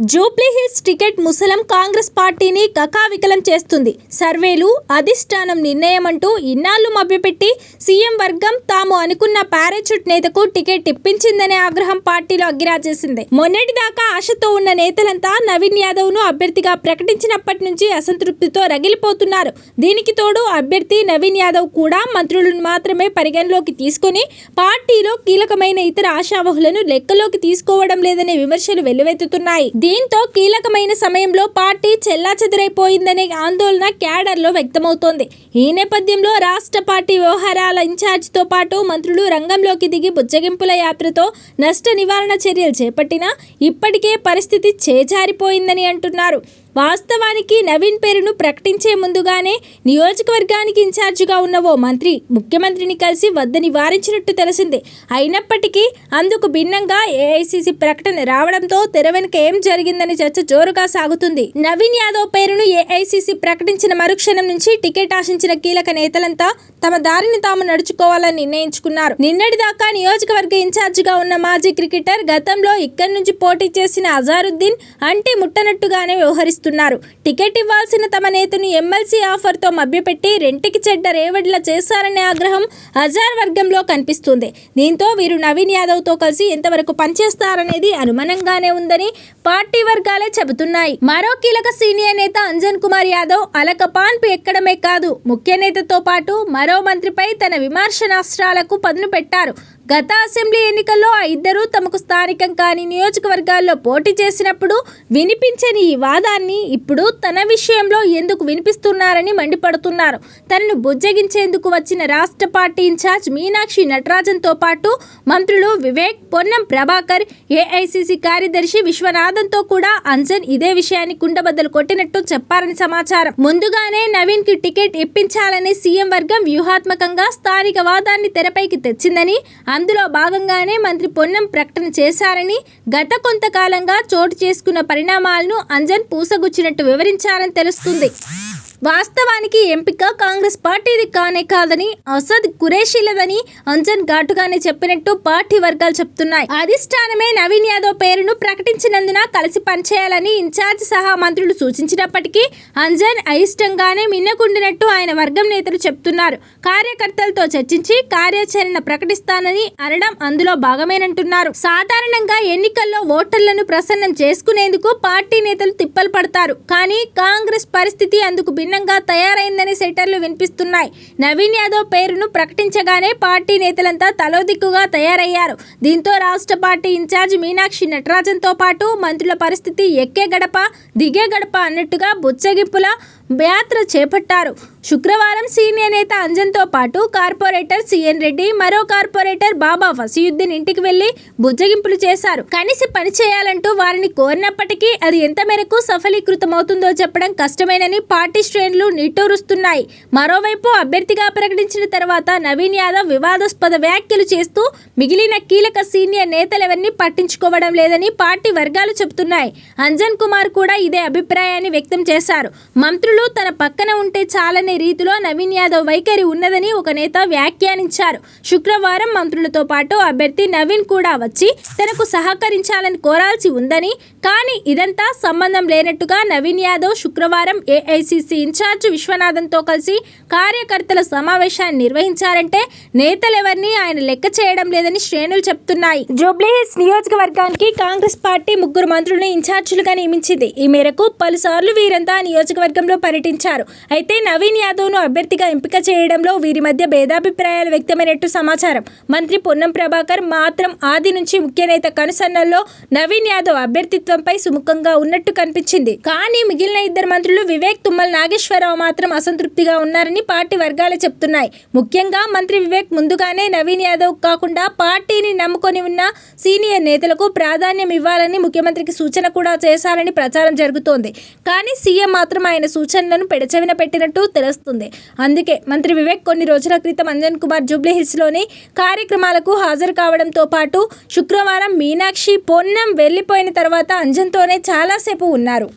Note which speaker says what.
Speaker 1: Jubilee Hills ticket ముసలం Congress పార్టీని కకావికలం చేస్తుంది. సర్వేలు అధిష్టానం నిర్ణయం అంటూ ఇన్నాళ్ళు మభ్యపెట్టి సీఎం వర్గం తాము అనుకున్న పారాచూట్ నేతకు టికెట్ ఇప్పించిందనే ఆగ్రహం పార్టీలో అగ్గిరాజేసింది. మొన్నటిదాకా ఆశతో ఉన్న నేతలంతా నవీన్ యాదవ్ను అభ్యర్థిగా ప్రకటించినప్పటి నుంచి అసంతృప్తితో రగిలిపోతున్నారు. దీనికి తోడు అభ్యర్థి నవీన్ యాదవ్ కూడా మంత్రులను మాత్రమే పరిగణలోకి తీసుకుని పార్టీలో కీలకమైన ఇతర ఆశావహులను లెక్కలోకి తీసుకోవడం లేదనే విమర్శలు వెల్లువెత్తుతున్నాయి. దీంతో కీలకమైన సమయంలో పార్టీ చెల్లాచెదరైపోయిందనే ఆందోళన క్యాడర్లో వ్యక్తమవుతోంది. ఈ నేపథ్యంలో రాష్ట్ర పార్టీ వ్యవహారాల ఇన్ఛార్జితో పాటు మంత్రులు రంగంలోకి దిగి బుజ్జగింపుల యాత్రతో నష్ట నివారణ చర్యలు చేపట్టినా ఇప్పటికే పరిస్థితి చేజారిపోయిందని అంటున్నారు. వాస్తవానికి నవీన్ పేరును ప్రకటించే ముందుగానే నియోజకవర్గానికి ఇన్ఛార్జిగా ఉన్న ఓ మంత్రి ముఖ్యమంత్రిని కలిసి వద్దని వారించినట్టు తెలిసింది. అయినప్పటికీ అందుకు భిన్నంగా ఏఐసిసి ప్రకటన రావడంతో తెర వెనుక ఏం జరిగిందని చర్చ జోరుగా సాగుతుంది. నవీన్ యాదవ్ పేరును ఏఐసిసి ప్రకటించిన మరుక్షణం నుంచి టికెట్ ఆశించిన కీలక నేతలంతా తమ దారిని తాము నడుచుకోవాలని నిర్ణయించుకున్నారు. నిన్నటిదాకా నియోజకవర్గ ఇన్ఛార్జిగా ఉన్న మాజీ క్రికెటర్ గతంలో ఇక్కడి నుంచి పోటీ చేసిన అజారుద్దీన్ అంటే ముట్టనట్టుగానే చేస్తున్నారు. టికెట్ ఇవ్వాల్సిన తమ నేతను ఎమ్మెల్సీ ఆఫర్తో మభ్యపెట్టి రెంటికి చెడ్డ రేవడిలా చేశారనే ఆగ్రహం హజార్ వర్గంలో కనిపిస్తుంది. దీంతో వీరు నవీన్ యాదవ్తో కలిసి ఎంతవరకు పనిచేస్తారనేది అనుమానంగానే ఉందని పార్టీ వర్గాలే చెబుతున్నాయి. మరో కీలక సీనియర్ నేత అంజన్ కుమార్ యాదవ్ అలక పాన్పు ఎక్కడమే కాదు ముఖ్య నేతతో పాటు మరో మంత్రిపై తన విమర్శనాస్త్రాలకు పదును పెట్టారు. గత అసెంబ్లీ ఎన్నికల్లో ఆ ఇద్దరూ తమకు స్థానికం కాని నియోజకవర్గాల్లో పోటీ చేసినప్పుడు వినిపించని ఈ వాదాన్ని ఇప్పుడు తన విషయంలో ఎందుకు వినిపిస్తున్నారని మండిపడుతున్నారు. తనను బుజ్జగించేందుకు వచ్చిన రాష్ట్ర పార్టీ ఇన్ఛార్జ్ మీనాక్షి నటరాజన్తో పాటు మంత్రులు వివేక్ పొన్నం ప్రభాకర్ ఏఐసిసి కార్యదర్శి విశ్వనాథన్తో కూడా అంజన్ ఇదే విషయాన్ని కుండబద్దలు కొట్టినట్టు చెప్పారని సమాచారం. ముందుగానే నవీన్కి టికెట్ ఇప్పించాలని సీఎం వర్గం వ్యూహాత్మకంగా స్థానిక వాదాన్ని తెరపైకి తెచ్చిందని అందులో భాగంగానే మంత్రి పొన్నం ప్రకటన చేశారని గత కొంతకాలంగా చోటు చేసుకున్న పరిణామాలను అంజన్ పూసగుచ్చినట్టు వివరించారని తెలుస్తుంది. వాస్తవానికి ఎంపిక కాంగ్రెస్ పార్టీది కానే కాదని అసద్ కురేషీలదని అంజన్ ఘాటుగానే చెప్పినట్టు పార్టీ వర్గాలు చెప్తున్నాయి. అధిష్టానమే నవీన్ యాదవ్ పేరును ప్రకటించినందున కలిసి పనిచేయాలని ఇన్ఛార్జ్ సహా మంత్రులు సూచించినప్పటికీ అంజన్ అయిష్టంగానే మిన్నకుండినట్టు ఆయన వర్గం నేతలు చెప్తున్నారు. కార్యకర్తలతో చర్చించి కార్యాచరణ ప్రకటిస్తానని అనడం అందులో భాగమేనంటున్నారు. సాధారణంగా ఎన్నికల్లో ఓటర్లను ప్రసన్నం చేసుకునేందుకు పార్టీ నేతలు తిప్పలు పడతారు. కానీ కాంగ్రెస్ పరిస్థితి అందుకు భిన్న భిన్నంగా తయారైందని సెటర్లు వినిపిస్తున్నాయి. నవీన్ యాదవ్ పేరును ప్రకటించగానే పార్టీ నేతలంతా తలోదిక్కుగా తయారయ్యారు. దీంతో రాష్ట్ర పార్టీ ఇన్ఛార్జ్ మీనాక్షి నటరాజన్తో పాటు మంత్రుల పరిస్థితి ఎక్కే గడప దిగే గడప అన్నట్టుగా బుచ్చగింపుల యాత్ర చేపట్టారు. శుక్రవారం సీనియర్ నేత అంజన్తో పాటు కార్పొరేటర్ సిఎన్ రెడ్డి మరో కార్పొరేటర్ బాబా ఫసీయుద్దీన్ ఇంటికి వెళ్ళి బుజ్జగింపులు చేశారు. కలిసి పనిచేయాలంటూ వారిని కోరినప్పటికీ అది ఎంత మేరకు సఫలీకృతమవుతుందో చెప్పడం కష్టమేనని పార్టీ శ్రేణులు నిట్టూరుస్తున్నాయి. మరోవైపు అభ్యర్థిగా ప్రకటించిన తర్వాత నవీన్ యాదవ్ వివాదాస్పద వ్యాఖ్యలు చేస్తూ మిగిలిన కీలక సీనియర్ నేతలెవరిని పట్టించుకోవడం లేదని పార్టీ వర్గాలు చెబుతున్నాయి. అంజన్ కుమార్ కూడా ఇదే అభిప్రాయాన్ని వ్యక్తం చేశారు. మంత్రులు తన పక్కన ఉంటే చాలనే రీతిలో నవీన్ యాదవ్ వైఖరి ఉన్నదని ఒక నేత వ్యాఖ్యానించారు. శుక్రవారం మంత్రులతో పాటు అభ్యర్థి నవీన్ కూడా వచ్చి తనకు సహకరించాలని కోరాల్సి ఉందని కానీ ఇదంతా సంబంధం లేనట్టుగా నవీన్ యాదవ్ శుక్రవారం ఏఐసిసి ఇన్ఛార్జ్ విశ్వనాథన్తో కలిసి కార్యకర్తల సమావేశాన్ని నిర్వహించారంటే నేతలెవరిని ఆయన లెక్క చేయడం లేదని శ్రేణులు చెప్తున్నాయి. జూబ్లీహిల్స్ నియోజకవర్గానికి కాంగ్రెస్ పార్టీ ముగ్గురు మంత్రులను ఇన్ఛార్జీలుగా నియమించింది. ఈ మేరకు పలుసార్లు వీరంతా నియోజకవర్గంలో పర్యటించారు. అయితే నవీన్ యాదవ్ను అభ్యర్థిగా ఎంపిక చేయడంలో వీరి మధ్య భేదాభిప్రాయాలు వ్యక్తమైనట్టు సమాచారం. మంత్రి పొన్నం ప్రభాకర్ మాత్రం ఆది నుంచి ముఖ్య నేత కనుసన్నల్లో నవీన్ యాదవ్ అభ్యర్థిత్వంపై సుముఖంగా ఉన్నట్టు కనిపించింది. కానీ మిగిలిన ఇద్దరు మంత్రులు వివేక్ తుమ్మల నాగేశ్వరరావు మాత్రం అసంతృప్తిగా ఉన్నారని పార్టీ వర్గాలు చెప్తున్నాయి. ముఖ్యంగా మంత్రి వివేక్ ముందుగానే నవీన్ యాదవ్ కాకుండా పార్టీని నమ్ముకొని ఉన్న సీనియర్ నేతలకు ప్రాధాన్యం ఇవ్వాలని ముఖ్యమంత్రికి సూచన కూడా చేశారని ప్రచారం జరుగుతోంది. కానీ సీఎం మాత్రం ఆయన సూచన ఆలోచనలను పెడచెవిన పెట్టినట్టు తెలుస్తుంది. అందుకే మంత్రి వివేక్ కొన్ని రోజుల క్రితం అంజన్ కుమార్ జూబ్లీహిల్స్లోని కార్యక్రమాలకు హాజరు కావడంతో పాటు శుక్రవారం మీనాక్షి పొన్నం వెళ్ళిపోయిన తర్వాత అంజన్తోనే చాలాసేపు ఉన్నారు.